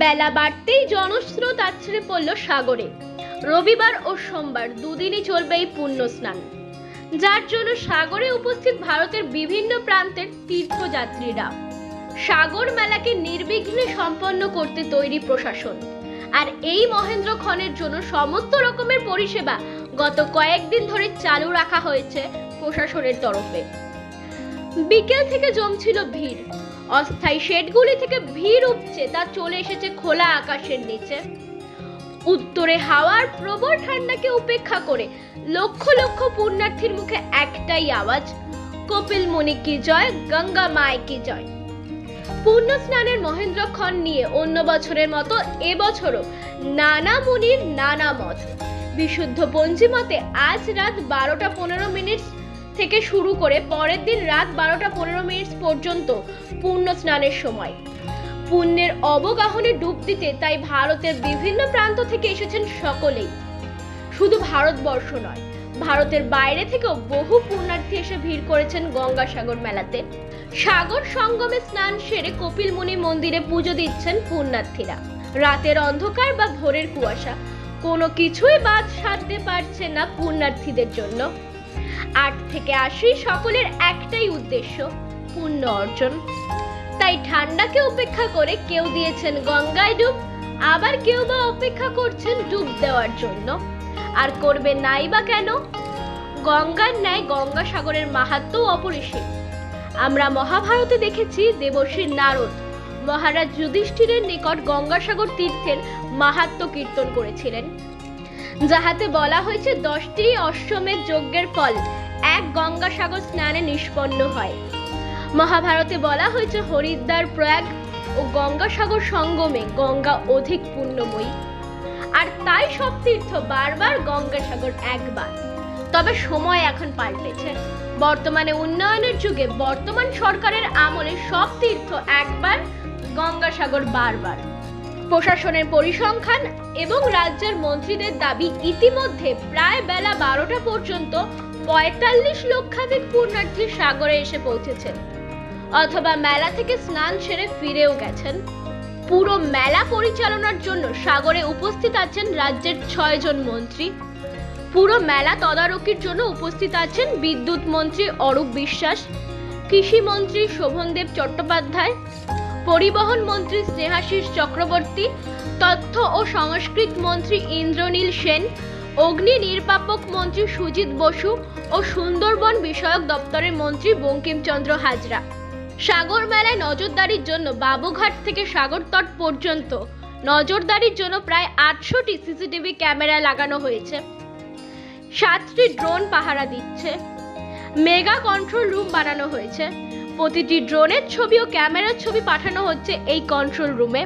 বেলা বাড়তেই জনস্রোত আছড়ে পড়ল সাগরে। রবিবার ও সোমবার দুদিনই চলবে এই পুণ্য স্নান। যার জন্য সাগরে উপস্থিত ভারতের বিভিন্ন প্রান্তের তীর্থযাত্রীরা সাগর মেলাকে নির্বিঘ্নে সম্পন্ন করতে তৈরি প্রশাসন। আর এই মহেন্দ্র খনের জন্য সমস্ত রকমের পরিষেবা গত কয়েকদিন ধরে চালু রাখা হয়েছে প্রশাসনের তরফে। বিকেল থেকে জমছিল ভিড়। অস্থায়ী শেডগুলি থেকে ভিড় উপচে তা চলে এসেছে খোলা আকাশের নিচে। উত্তরে হাওয়ার প্রবল ঠান্ডাকে উপেক্ষা করে লক্ষ লক্ষ পুণ্যার্থীর মুখে একটাই আওয়াজ, কপিল মুনি কি জয়, গঙ্গা মায় কি জয়। পূর্ণ স্নানের মহেন্দ্রক্ষণ নিয়ে অন্য বছরের মতো এবছরও নানা মুনির নানা মত। বিশুদ্ধ পঞ্জিমতে আজ রাত বারোটা পনেরো মিনিট থেকে শুরু করে পরের দিন রাত বারোটা পনেরো মিনিট পর্যন্ত পূর্ণ স্নানের সময়। পুণ্যের অবগাহনে ডুব দিতে তাই ভারতের বিভিন্ন প্রান্ত থেকে এসেছেন সকলেই। শুধু ভারতবর্ষ নয়, ভারতের বাইরে থেকেও বহু পুণ্যার্থী এসে ভিড় করেছেন গঙ্গাসাগর মেলাতে। সাগর সঙ্গমে স্নান সেরে কপিল মুনি মন্দিরে পুজো দিচ্ছেন পুণ্যার্থীরা। রাতের অন্ধকার বা ভোরের কুয়াশা, কোনো কিছুই বাদ সাধতে পারছে না পুণ্যার্থীদের জন্য। আট থেকে আশি সকলের একটাই উদ্দেশ্য, পুণ্য অর্জন। তাই ঠান্ডাকে উপেক্ষা করে কেউ দিয়েছেন গঙ্গায় ডুব, আবার কেউ বা অপেক্ষা করছেন ডুব দেওয়ার জন্য। আর করবে নাই বা কেন? গঙ্গার ন্যায় গঙ্গাসাগরের মাহাত্ম্য অপরিসীম। আমরা মহাভারতে দেখেছি দেবর্ষী নারদ, মহারাজ যুধিষ্ঠিরের নিকট গঙ্গাসাগর তীর্থের মাহাত্ম্য কীর্তন করেছিলেন। যাহাতে বলা হয়েছে, দশটি অশ্বমেধ যজ্ঞের ফল এক গঙ্গাসাগর স্নানে নিষ্পন্ন হয়। মহাভারতে বলা হয়েছে, হরিদ্বার প্রয়াগ ও গঙ্গাসাগর সঙ্গমে গঙ্গা অধিক পুণ্যময়ী। আর তাই সব তীর্থ বারবার গঙ্গাসাগর একবার। তবে সময় এখন পাল্টেছে। বর্তমানে উন্নয়নের যুগে বর্তমান সরকারের আমলে সব তীর্থ একবার, গঙ্গাসাগর বারবার। প্রশাসনের পরিসংখ্যান এবং রাজ্যের মন্ত্রীদের দাবি ইতিমধ্যে প্রায় বেলা বারোটা পর্যন্ত পঁয়তাল্লিশ লক্ষাধিক পুণ্যার্থী সাগরে এসে পৌঁছেছেন। অথবা মেলা থেকে স্নান সেরে ফিরেও গেছেন। পুরো মেলা পরিচালনার জন্য সাগরে উপস্থিত আছেন রাজ্যের ছয়জন মন্ত্রী। পুরো মেলা তদারকির জন্য উপস্থিত আছেন বিদ্যুৎ মন্ত্রী অরূপ বিশ্বাস, কৃষি মন্ত্রী শোভনদেব চট্টোপাধ্যায় পরিবহন মন্ত্রী স্নেহাশিস চক্রবর্তী, তথ্য ও সংস্কৃত মন্ত্রী ইন্দ্রনীল সেন, অগ্নি নির্বাপক মন্ত্রী সুজিত বসু ও সুন্দরবন বিষয়ক দপ্তরের মন্ত্রী বঙ্কিমচন্দ্র হাজরা। সাগর মেলায় নজরদারির জন্য বাবুঘাট থেকে সাগরতট পর্যন্ত নজরদারির জন্য প্রায় আটশোটি সিসিটিভি ক্যামেরা লাগানো হয়েছে। সাতটি ড্রোন পাহারা দিচ্ছে। মেগা কন্ট্রোল রুম বানানো হয়েছে। প্রতিটি ড্রোনের ছবি ও ক্যামেরার ছবি পাঠানো হচ্ছে এই কন্ট্রোল রুমে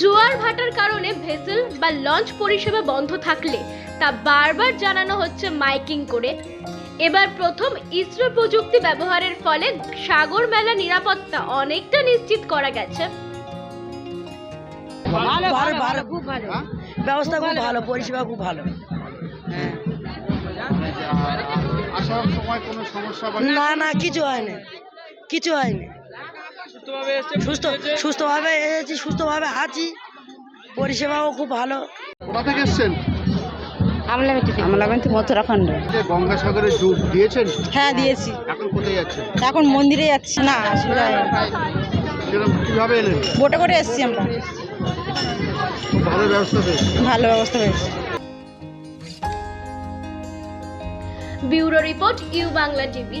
জোয়ার ভাটার কারণে ভেসেল বা লঞ্চ পরিষেবা বন্ধ থাকলে তা বারবার জানানো হচ্ছে মাইকিং করে। এবার প্রথম ইসরো প্রযুক্তি ব্যবহারের ফলে সাগর মেলা নিরাপত্তা অনেকটা নিশ্চিত করা গেছে। ভালো ভালো খুব ভালো। ব্যবস্থা খুব ভালো পরিষেবা খুব ভালো। হ্যাঁ। আসার সময় কোনো সমস্যা বা না না কিছু হয়নি। কিছু হয়নি। সুস্থ সুস্থভাবে এসেছি সুস্থভাবে আছি। পরিষেবাও খুব ভালো। কোথা থেকে এসছেন? আমলাগঞ্জ মথুরাখণ্ড যে গঙ্গাসাগরে ডুব দিয়েছেন? হ্যাঁ দিয়েছি। এখন কোথায় যাচ্ছেন? এখন মন্দিরে যাচ্ছি। না অসুবিধা কীভাবে এলেন? বোটে করে এসছি আমরা। ভালো ব্যবস্থা হয়েছে? ভালো ব্যবস্থা হয়েছে। Bureau report U Bangla TV.